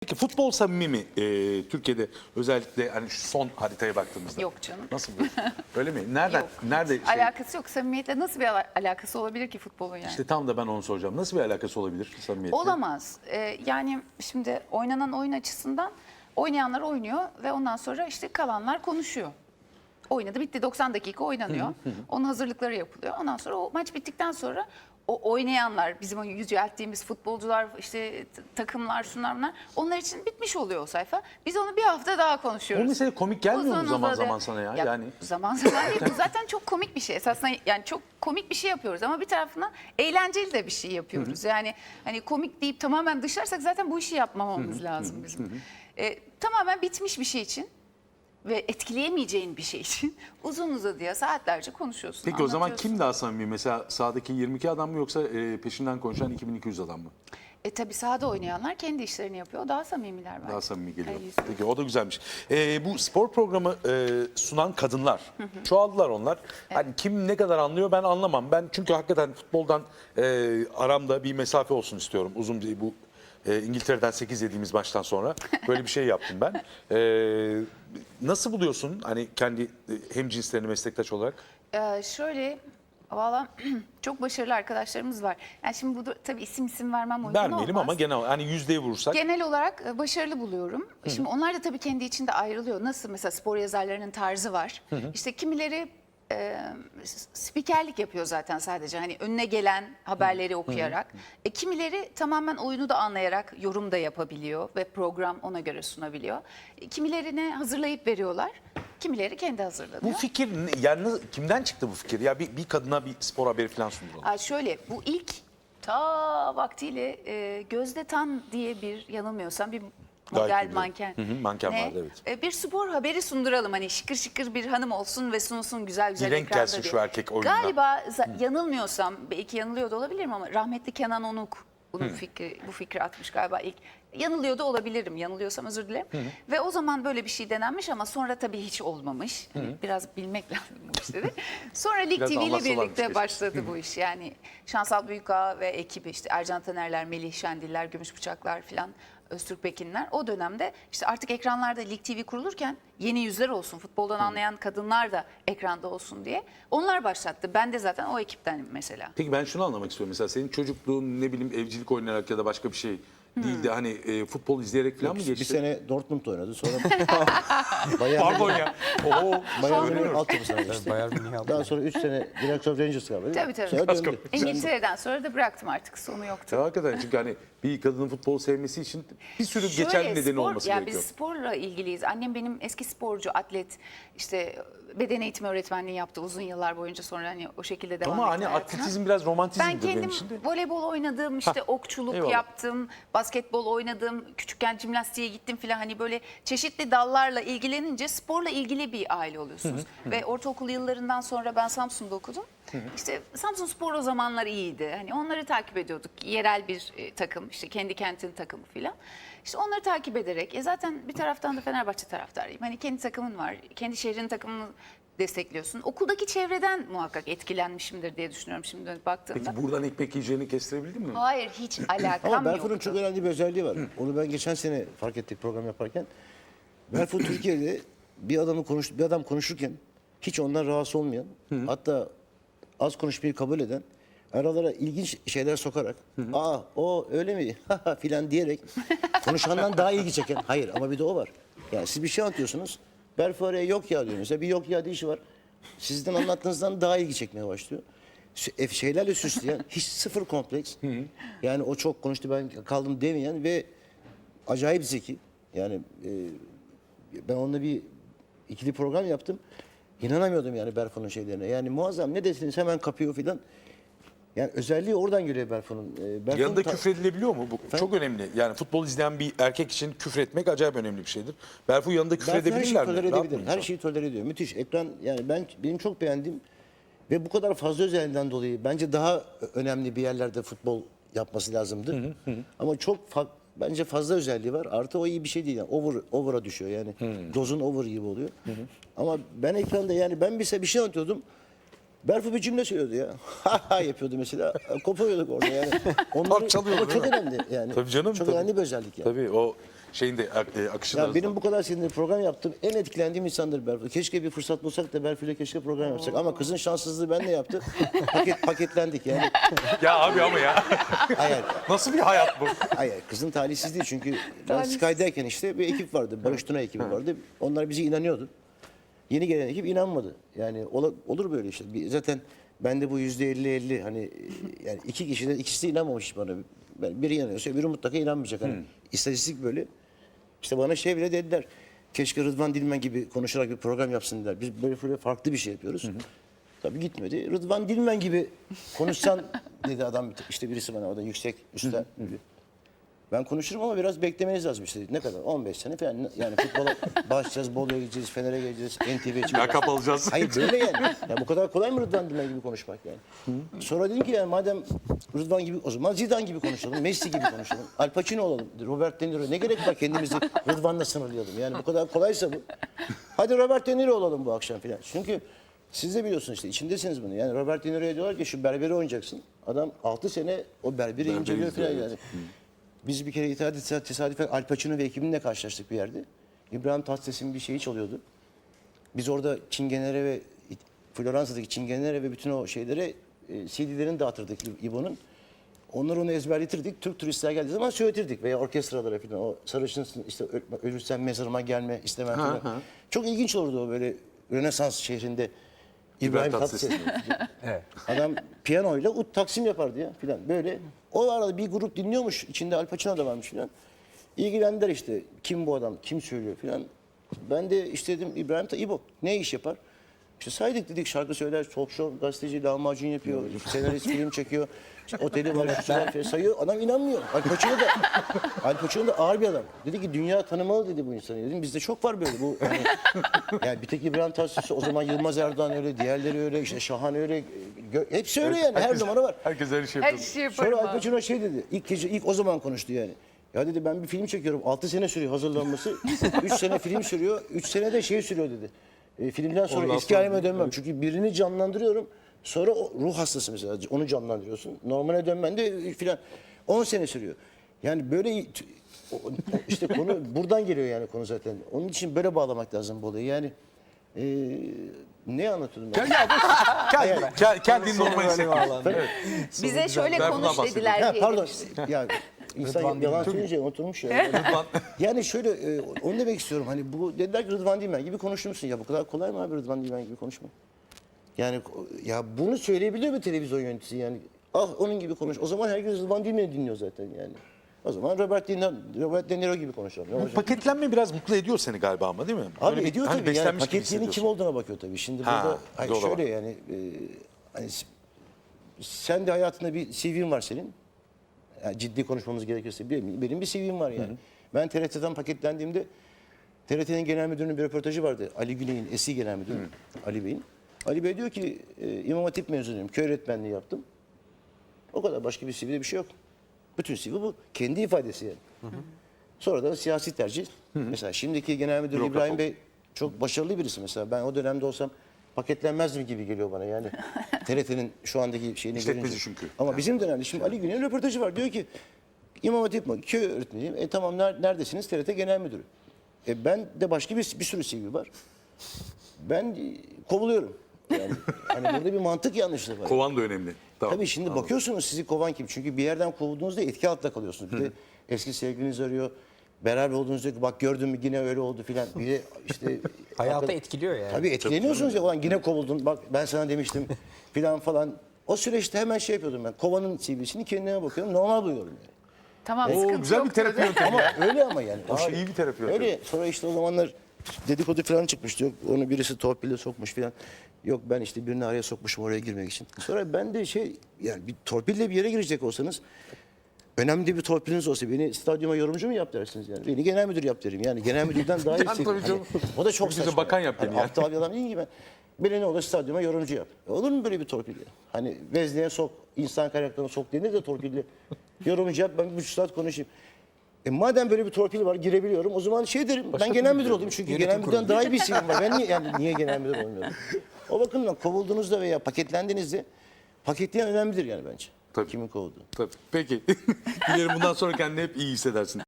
Peki futbol samimi mi e, Türkiye'de özellikle hani şu son haritaya baktığımızda? Yok canım. Nasıl bu? Öyle mi? Nereden? Yok. Nerede? Şey, Alakası yok. Samimiyetle nasıl bir ala- alakası olabilir ki futbolun yani? İşte tam da ben onu soracağım. Nasıl bir alakası olabilir samimiyetle? Olamaz. Ee, yani şimdi oynanan oyun açısından oynayanlar oynuyor ve ondan sonra işte kalanlar konuşuyor. Oynadı bitti 90 dakika oynanıyor. Onun hazırlıkları yapılıyor. Ondan sonra o maç bittikten sonra o oynayanlar bizim o yücelttiğimiz futbolcular işte takımlar şunlar bunlar onlar için bitmiş oluyor o sayfa. Biz onu bir hafta daha O konuşuyoruz. mesele komik gelmiyor mu zaman uzadı. zaman sana ya? yani Zaman zaman değil. Bu zaten çok komik bir şey. Esasında yani çok komik bir şey yapıyoruz ama bir tarafından eğlenceli de bir şey yapıyoruz. Yani hani komik deyip tamamen dışlarsak zaten bu işi yapmamamız lazım bizim. Ee, tamamen bitmiş bir şey için ve etkileyemeyeceğin bir şey için uzun uzadıya saatlerce konuşuyorsun. Peki o zaman anlatıyorsun. kim daha samimi? Mesela sahadaki 22 adam mı yoksa e, peşinden konuşan 2200 adam mı? E tabii sahada oynayanlar kendi işlerini yapıyor. Daha samimiler bence. Daha samimi geliyor. Yüzde. Peki o da güzelmiş. E, bu spor programı e, sunan kadınlar. Çoğaldılar onlar. Hani kim ne kadar anlıyor ben anlamam. Ben çünkü hakikaten futboldan e, aramda bir mesafe olsun istiyorum. Uzun bir bu e, İngiltere'den 8 yediğimiz maçtan sonra böyle bir şey yaptım ben. E, nasıl buluyorsun hani kendi e, hem cinslerini meslektaş olarak? Ee, şöyle valla çok başarılı arkadaşlarımız var. Yani şimdi bu da, tabii isim isim vermem uygun Vermeyelim olmaz. ama genel hani yüzdeye vurursak. Genel olarak e, başarılı buluyorum. Şimdi onlar da tabii kendi içinde ayrılıyor. Nasıl mesela spor yazarlarının tarzı var. İşte kimileri e, spikerlik yapıyor zaten sadece. Hani önüne gelen haberleri okuyarak. E, kimileri tamamen oyunu da anlayarak yorum da yapabiliyor ve program ona göre sunabiliyor. E, kimilerine hazırlayıp veriyorlar. Kimileri kendi hazırlanıyor. Bu fikir ne- yani nasıl- kimden çıktı bu fikir? Ya bir, bir kadına bir spor haberi falan sunduralım. Aa, şöyle bu ilk ta vaktiyle e, Gözde Tan diye bir yanılmıyorsam bir Model manken. Hı hı, manken Ne? vardı, evet. E, bir spor haberi sunduralım hani şıkır şıkır bir hanım olsun ve sunsun güzel güzel Bir renk ekranda gelsin diye. şu erkek oyununa. Galiba za- yanılmıyorsam belki yanılıyor da olabilirim ama rahmetli Kenan Onuk bunun fikri, bu fikri atmış galiba ilk. Yanılıyor da olabilirim. Yanılıyorsam özür dilerim. Ve o zaman böyle bir şey denenmiş ama sonra tabii hiç olmamış. Hani biraz bilmek lazım bu işleri. Sonra Lig Biraz TV ile birlikte keşke. başladı bu iş. Yani Şansal Büyükağa ve ekibi işte Ercan Tanerler, Melih Şendiller, Gümüş Bıçaklar filan Öztürk Pekinler o dönemde işte artık ekranlarda Lig TV kurulurken yeni yüzler olsun, futboldan anlayan kadınlar da ekranda olsun diye onlar başlattı. Ben de zaten o ekiptenim mesela. Peki ben şunu anlamak istiyorum. Mesela senin çocukluğun ne bileyim evcilik oynayarak ya da başka bir şey değil de hani e, futbol izleyerek falan mı geçti? Bir sene Dortmund oynadı. Sonra Bayern Pardon ya. Oo, Bayern Münih mi? altyapısına geçti. Bayern Münih aldı. Daha sonra 3 sene Director of Rangers galiba. Tabii, tabii. Sonra döndü. İngiltere'den sonra da bıraktım artık sonu yoktu. Ya hakikaten çünkü hani bir kadının futbolu sevmesi için bir sürü geçerli Şöyle, nedeni spor- olması yani gerekiyor. Biz sporla ilgiliyiz. Annem benim eski sporcu, atlet, işte beden eğitimi öğretmenliği yaptı uzun yıllar boyunca sonra hani o şekilde devam Ama etti hani hayatına. atletizm biraz romantizmdir Ben benim kendim için de. voleybol oynadım, işte okçuluk eyvallah. yaptım, basketbol oynadım, küçükken jimnastiğe gittim filan hani böyle çeşitli dallarla ilgilenince sporla ilgili bir aile oluyorsunuz. Ve ortaokul yıllarından sonra ben Samsun'da okudum. İşte Samsun Spor o zamanlar iyiydi. Hani onları takip ediyorduk. Yerel bir e, takım, işte kendi kentin takımı filan. İşte onları takip ederek, e zaten bir taraftan da Fenerbahçe taraftarıyım. Hani kendi takımın var, kendi şehrin takımını destekliyorsun. Okuldaki çevreden muhakkak etkilenmişimdir diye düşünüyorum şimdi dönüp baktığımda. Peki buradan ekmek yiyeceğini kestirebildin mi? Hayır hiç alakam Ama Berfu'nun yoktu. çok önemli bir özelliği var. Onu ben geçen sene fark ettik program yaparken. Berfu Türkiye'de bir adamı konuş bir adam konuşurken hiç ondan rahatsız olmayan, hatta az konuşmayı kabul eden, aralara ilginç şeyler sokarak, aa o öyle mi filan diyerek konuşandan daha ilgi çeken. Hayır ama bir de o var. Yani siz bir şey anlatıyorsunuz. Berfu araya yok ya diyor mesela. Bir yok ya deyişi var. Sizden anlattığınızdan daha ilgi çekmeye başlıyor. Sü- e, Şeylerle süsleyen, hiç sıfır kompleks. Yani o çok konuştu ben kaldım demeyen ve acayip zeki. Yani e, ben onunla bir ikili program yaptım. İnanamıyordum yani Berfu'nun şeylerine. Yani muazzam ne desiniz hemen kapıyor filan. Yani özelliği oradan geliyor Berfu'nun. E, Berfu'nun Yanında ta- küfredilebiliyor mu? Bu çok önemli. Yani futbol izleyen bir erkek için küfretmek acayip önemli bir şeydir. Berfu yanında Berfu her şeyi küfredebilirler mi? tolere mı edebilir. insan? Her şeyi tolere ediyor. Müthiş. Ekran yani ben benim çok beğendiğim ve bu kadar fazla özelliğinden dolayı bence daha önemli bir yerlerde futbol yapması lazımdı. Ama çok fa- bence fazla özelliği var. Artı o iyi bir şey değil. Yani over over'a düşüyor yani. Dozun over gibi oluyor. Ama ben ekranda yani ben bir bir şey anlatıyordum. Berfu bir cümle söylüyordu ya. Ha ha yapıyordu mesela. Kopuyorduk orada yani. Onları, Parçalıyordu, ama değil çok mi? önemli yani. Tabii canım, Çok tabii. önemli bir özellik yani. Tabii o şeyin de ak- e, akışı da benim bu kadar seninle program yaptım. En etkilendiğim insandır Berfu. Keşke bir fırsat bulsak da Berfu'yla keşke program yapsak. Ama kızın şanssızlığı benle yaptı. Paket, paketlendik yani. Ya abi ama ya. Hayır, Nasıl bir hayat bu? hayır. Kızın talihsizliği çünkü ben Sky'dayken işte bir ekip vardı. Barış Tuna ekibi vardı. Onlar bize inanıyordu. Yeni gelen ekip inanmadı. Yani ola- olur böyle işte. Bir- Zaten bende bu yüzde elli elli hani e, yani iki kişiden ikisi de inanmamış bana. Ben, biri inanıyorsa öbürü mutlaka inanmayacak. Hani istatistik böyle. İşte bana şey bile dediler. Keşke Rıdvan Dilmen gibi konuşarak bir program yapsın dediler. Biz böyle böyle farklı bir şey yapıyoruz. Tabii gitmedi. Rıdvan Dilmen gibi konuşsan dedi adam işte birisi bana o da yüksek üstten. Ben konuşurum ama biraz beklemeniz lazım işte. Ne kadar? 15 sene falan. Yani futbola başlayacağız, Bolu'ya gideceğiz, Fener'e geleceğiz, NTV'ye çıkacağız. Lakap alacağız. Hayır böyle yani. Ya bu kadar kolay mı Rıdvan Dilmen gibi konuşmak yani? Sonra dedim ki yani madem Rıdvan gibi o zaman Zidane gibi konuşalım, Messi gibi konuşalım. Al Pacino olalım, Robert De Niro. Ne gerek var kendimizi Rıdvan'la sınırlayalım. Yani bu kadar kolaysa bu. Hadi Robert De Niro olalım bu akşam filan. Çünkü siz de biliyorsunuz işte içindesiniz bunu. Yani Robert De Niro'ya diyorlar ki şu berberi oynayacaksın. Adam 6 sene o berberi inceliyor filan izliyor, yani. Biz bir kere itaat tesadüfen Al Pacino ve ekibinle karşılaştık bir yerde. İbrahim Tatlıses'in bir şeyi çalıyordu. Biz orada Çingenere ve Floransa'daki Çingenere ve bütün o şeylere e, CD'lerini dağıtırdık İbo'nun. Onları onu ezberletirdik. Türk turistler geldiği zaman söyletirdik veya orkestralara falan. O sarışınsın işte ölürsen mezarıma gelme istemem falan. Çok ilginç olurdu o böyle Rönesans şehrinde İbrahim Tatlıses. Evet. Adam piyanoyla ut taksim yapardı ya filan. Böyle o arada bir grup dinliyormuş. içinde Al Pacino da varmış filan. İlgilendiler işte. Kim bu adam? Kim söylüyor filan. Ben de işte dedim İbrahim Ta İbo ne iş yapar? İşte saydık dedik şarkı söyler, talk show, gazeteci, lahmacun yapıyor, senarist film çekiyor, işte oteli var, şu var falan sayıyor. Adam inanmıyor. Al Pacino da, Al Pacino da ağır bir adam. Dedi ki dünya tanımalı dedi bu insanı. Dedim bizde çok var böyle. Bu hani, yani bir tek İbrahim Tatlıses, o zaman Yılmaz Erdoğan öyle, diğerleri öyle, işte Şahan öyle. Gö- hepsi öyle yani. Her numara var. Herkes her şey Her yapıyor. şeyi yaparım Sonra Al abi. Pacino şey dedi. İlk gece ilk o zaman konuştu yani. Ya dedi ben bir film çekiyorum. 6 sene sürüyor hazırlanması. 3 sene film sürüyor. 3 sene de şey sürüyor dedi. E, filmden sonra Ondan eski sonra- halime dönmem. Çünkü birini canlandırıyorum. Sonra o ruh hastası mesela. Onu canlandırıyorsun. Normale dönmen de filan 10 sene sürüyor. Yani böyle o- o- işte konu buradan geliyor yani konu zaten. Onun için böyle bağlamak lazım bu olayı. Yani e, ne anlatıyordum ben? Kendi, kendi, kendini normal hissetmiyorsun. Bize şöyle Ben konuş bahsediyorum. dediler Ha, diye pardon. ya insan Rıdvan yalan Dilmen. söyleyince oturmuş ya. Rıdvan. Yani şöyle e, onu demek istiyorum hani bu dediler ki Rıdvan Dilmen gibi konuşur Ya bu kadar kolay mı abi Rıdvan Dilmen gibi konuşmak? Yani ya bunu söyleyebiliyor bir televizyon yöneticisi yani. Ah onun gibi konuş. O zaman herkes Rıdvan Dilmen'i dinliyor zaten yani. O zaman Robert De Niro, Robert De Niro gibi konuşalım. Bu paketlenme biraz mutlu ediyor seni galiba ama değil mi? Abi Böyle bir- ediyor hani tabii yani beslenmiş gibi paketleyenin kim olduğuna bakıyor tabii. Şimdi Ha, burada bir da şöyle var. yani e, hani sen de hayatında bir CV'in var senin. Yani ciddi konuşmamız gerekirse benim, benim bir CV'm var yani. Ben TRT'den paketlendiğimde TRT'nin genel müdürünün bir röportajı vardı. Ali Güney'in eski genel müdürü Ali Bey'in. Ali Bey diyor ki e, İmam Hatip mezunuyum. Köy öğretmenliği yaptım. O kadar başka bir CV'de bir şey yok. Bütün CV bu. Kendi ifadesi yani. Sonra da siyasi tercih. Mesela şimdiki genel müdür Bürokrat İbrahim. Bey çok başarılı birisi mesela. Ben o dönemde olsam paketlenmezdim gibi geliyor bana yani. TRT'nin şu andaki şeyini İşletmeci görünce. çünkü. Ama bizim dönemde şimdi Ali Güney'in röportajı var. Diyor ki İmam Hatip mi? Köy öğretmeniyim. E tamam ner- neredesiniz? TRT Genel Müdürü. E ben de başka bir, bir sürü CV var. Ben e, kovuluyorum. Yani hani burada bir mantık yanlışlığı var. Kovan da önemli. Tamam. Tabii şimdi bakıyorsunuz sizi kovan kim? Çünkü bir yerden kovulduğunuzda etki altında kalıyorsunuz. Bir de eski sevgiliniz arıyor. Beraber olduğunuzda diyor ki bak gördün mü yine öyle oldu filan. Bir de işte Hayata hakikaten- etkiliyor yani. Tabii etkileniyorsunuz ya. Ulan yine kovuldun. Bak ben sana demiştim filan falan. O süreçte hemen şey yapıyordum ben. Kovanın CV'sini kendime bakıyorum. Normal buluyorum yani. Tamam Oo, sıkıntı güzel yok bir terapi yöntemi. Ama öyle ama yani. O şey iyi bir terapi yöntemi. Öyle. Sonra işte o zamanlar dedikodu falan çıkmıştı. Yok onu birisi torpille sokmuş falan. Yok ben işte birini araya sokmuşum oraya girmek için. Sonra ben de şey yani bir torpille bir yere girecek olsanız önemli bir torpiliniz olsa beni stadyuma yorumcu mu yap dersiniz yani. Beni genel müdür yap derim. Yani genel müdürden daha Yani yüksek. tabii Hani o da çok saçma. bakan yap beni hani yani. Aptal bir adam değil ki ben. Beni ne olur stadyuma yorumcu yap. E Olur mu böyle bir torpil? Hani vezneye sok, insan kaynaklarına sok denir de torpille. yorumcu yap ben bir buçuk saat konuşayım. E madem böyle bir torpil var girebiliyorum o zaman şey derim ben genel müdür olayım çünkü genel müdürden daha iyi bir isim var. Ben niye, yani niye genel müdür olmuyorum? O bakımdan kovulduğunuzda veya paketlendiğinizde paketleyen önemlidir yani bence. Tabii. Kimin kovulduğu. Tabii. Peki. Dilerim bundan sonra kendini hep iyi hissedersin.